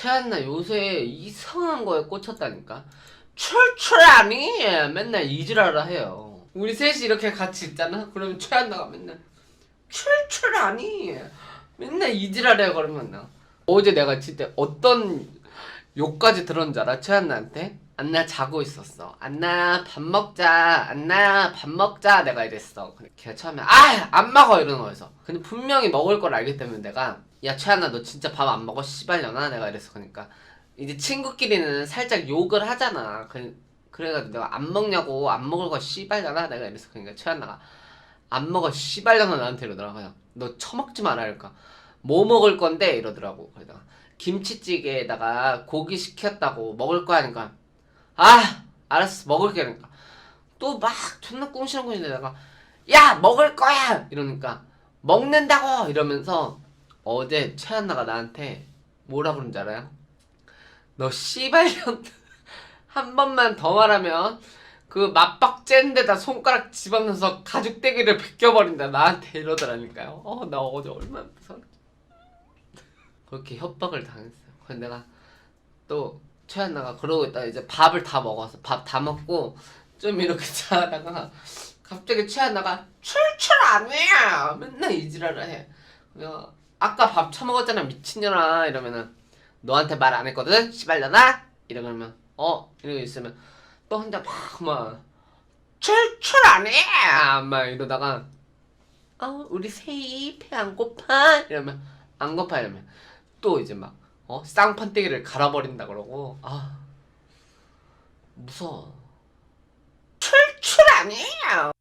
최한나 요새 이상한 거에 꽂혔다니까. 출출하니? 맨날 이지랄을 해요. 우리 셋이 이렇게 같이 있잖아? 그러면 최한나가 맨날 출출하니? 맨날 이지랄해 그러면 나. 어제 내가 진짜 어떤 욕까지 들었는지 알아? 최한나한테? 안나 자고 있었어. 안나 밥 먹자. 안나 밥 먹자. 내가 이랬어. 걔가 처음에 아 안 먹어 이러는 거였어. 근데 분명히 먹을 걸 알기 때문에 내가 야 최한나 너 진짜 밥 안 먹어 씨발려나 내가 이랬어. 그러니까 이제 친구끼리는 살짝 욕을 하잖아. 그, 그래가지고 내가 안 먹냐고 안 먹을 거 씨발려나 내가 이랬어. 그러니까 최한나가 안 먹어 씨발려나 나한테 이러더라고요. 너 처먹지 마라 이러니까 뭐 먹을 건데 이러더라고. 그러다가 김치찌개에다가 고기 시켰다고 먹을 거 하니까 아 알았어. 먹을게 그러니까. 또 막 존나 꿍시렁꿍시는데 내가 야 먹을 거야! 이러니까 먹는다고! 이러면서 어제 최한나가 나한테 뭐라 그런지 알아요? 너 씨발년 한 번만 더 말하면 그 맞박재는 데다 손가락 집어넣어서 가죽대기를 벗겨버린다. 나한테 이러더라니까요. 어 나 어제 얼마나 무서웠지 그렇게 협박을 당했어요. 그래서 내가 또 최한나가. 그러고 있다 이제 밥을 다 먹었어 밥 다 먹고 좀 이렇게 자다가 갑자기 최한나가 출출 안해 맨날 이 지랄을 해. 그래서 아까 밥 처먹었잖아 미친년아. 이러면은 너한테 말 안 했거든 씨발려나 이러면 어. 이러고 있으면 또 혼자 막막 출출 안 해. 막 이러다가 어 우리 배안 고파. 이러면 안 고파 이러면 또 이제 막 어? 쌍판대기를 갈아버린다 그러고 아 무서워 출출 아니에요